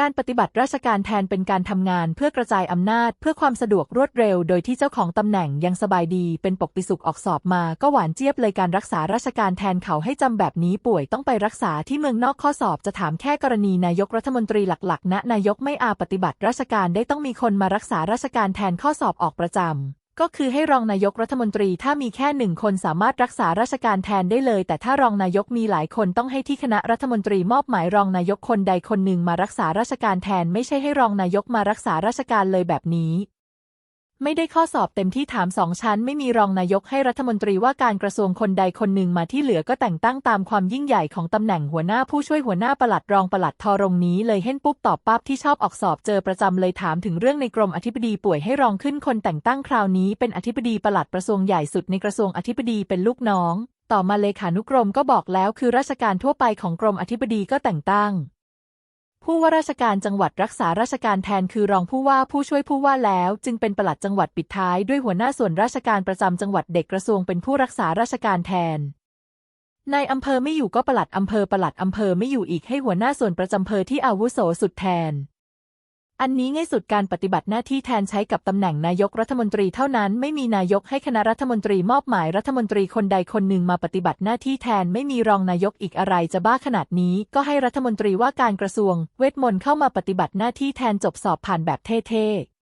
การปฏิบัติราชการแทนเป็นการทำงานเพื่อกระจายอำนาจ เพื่อความสะดวกรวดเร็ว โดยที่เจ้าของตำแหน่งยังสบายดีเป็นปกปิสุขออกสอบมาก็หวานเจี๊ยบเลยการรักษาราชการแทนเขาให้จำแบบนี้ป่วยต้องไปรักษาที่เมืองนอกข้อสอบจะถามแค่กรณีนายกรัฐมนตรีหลักๆณนายกไม่อาปฏิบัติราชการได้ต้องมีคนมารักษาราชการแทนข้อสอบออกประจำ ก็คือให้รองนายกรัฐมนตรีถ้ามีแค่หนึ่งคนสามารถรักษาราชการแทนได้เลย แต่ถ้ารองนายกมีหลายคนต้องให้ที่คณะรัฐมนตรีมอบหมายรองนายกคนใดคนหนึ่งมารักษาราชการแทน ไม่ใช่ให้รองนายกมารักษาราชการเลยแบบนี้ ไม่ได้ข้อสอบเต็มที่ถามสองชั้น ไม่มีรองนายกให้รัฐมนตรีว่าการกระทรวงคนใดคนหนึ่งมาที่เหลือก็แต่งตั้งตามความยิ่งใหญ่ของตำแหน่งหัวหน้าผู้ช่วยหัวหน้าปลัดรองปลัดทอรงนี้เลยเห็นปุ๊บตอบปั๊บที่ชอบออกสอบเจอประจำเลยถามถึงเรื่องในกรมอธิบดีป่วยให้รองขึ้นคนแต่งตั้งคราวนี้เป็นอธิบดีปลัดกระทรวงใหญ่สุดในกระทรวงอธิบดีเป็นลูกน้อง ต่อมาเลขานุกรมก็บอกแล้วคือราชการทั่วไปของกรมอธิบดีก็แต่งตั้ง ผู้ว่าราชการจังหวัดรักษาราชการแทนคือรองผู้ว่าผู้ช่วยผู้ว่าแล้ว จึงเป็นปลัดจังหวัดปิดท้ายด้วยหัวหน้าส่วนราชการประจำจังหวัดเด็กกระทรวงเป็นผู้รักษาราชการแทนนายอำเภอไม่อยู่ก็ปลัดอำเภอปลัดอำเภอไม่อยู่อีกให้หัวหน้าส่วนประจำอำเภอที่อาวุโสสุดแทน อันนี้ง่ายสุดการปฏิบัติหน้าที่แทนใช้กับตำแหน่งนายกรัฐมนตรีเท่านั้นไม่มีนายกให้คณะรัฐมนตรีมอบหมายรัฐมนตรีคนใดคนหนึ่งมาปฏิบัติหน้าที่แทนไม่มีรองนายกอีกอะไรจะบ้าขนาดนี้ ก็ให้รัฐมนตรีว่าการกระทรวง เวทมนต์เข้ามาปฏิบัติหน้าที่แทนจบสอบผ่านแบบเท่ๆ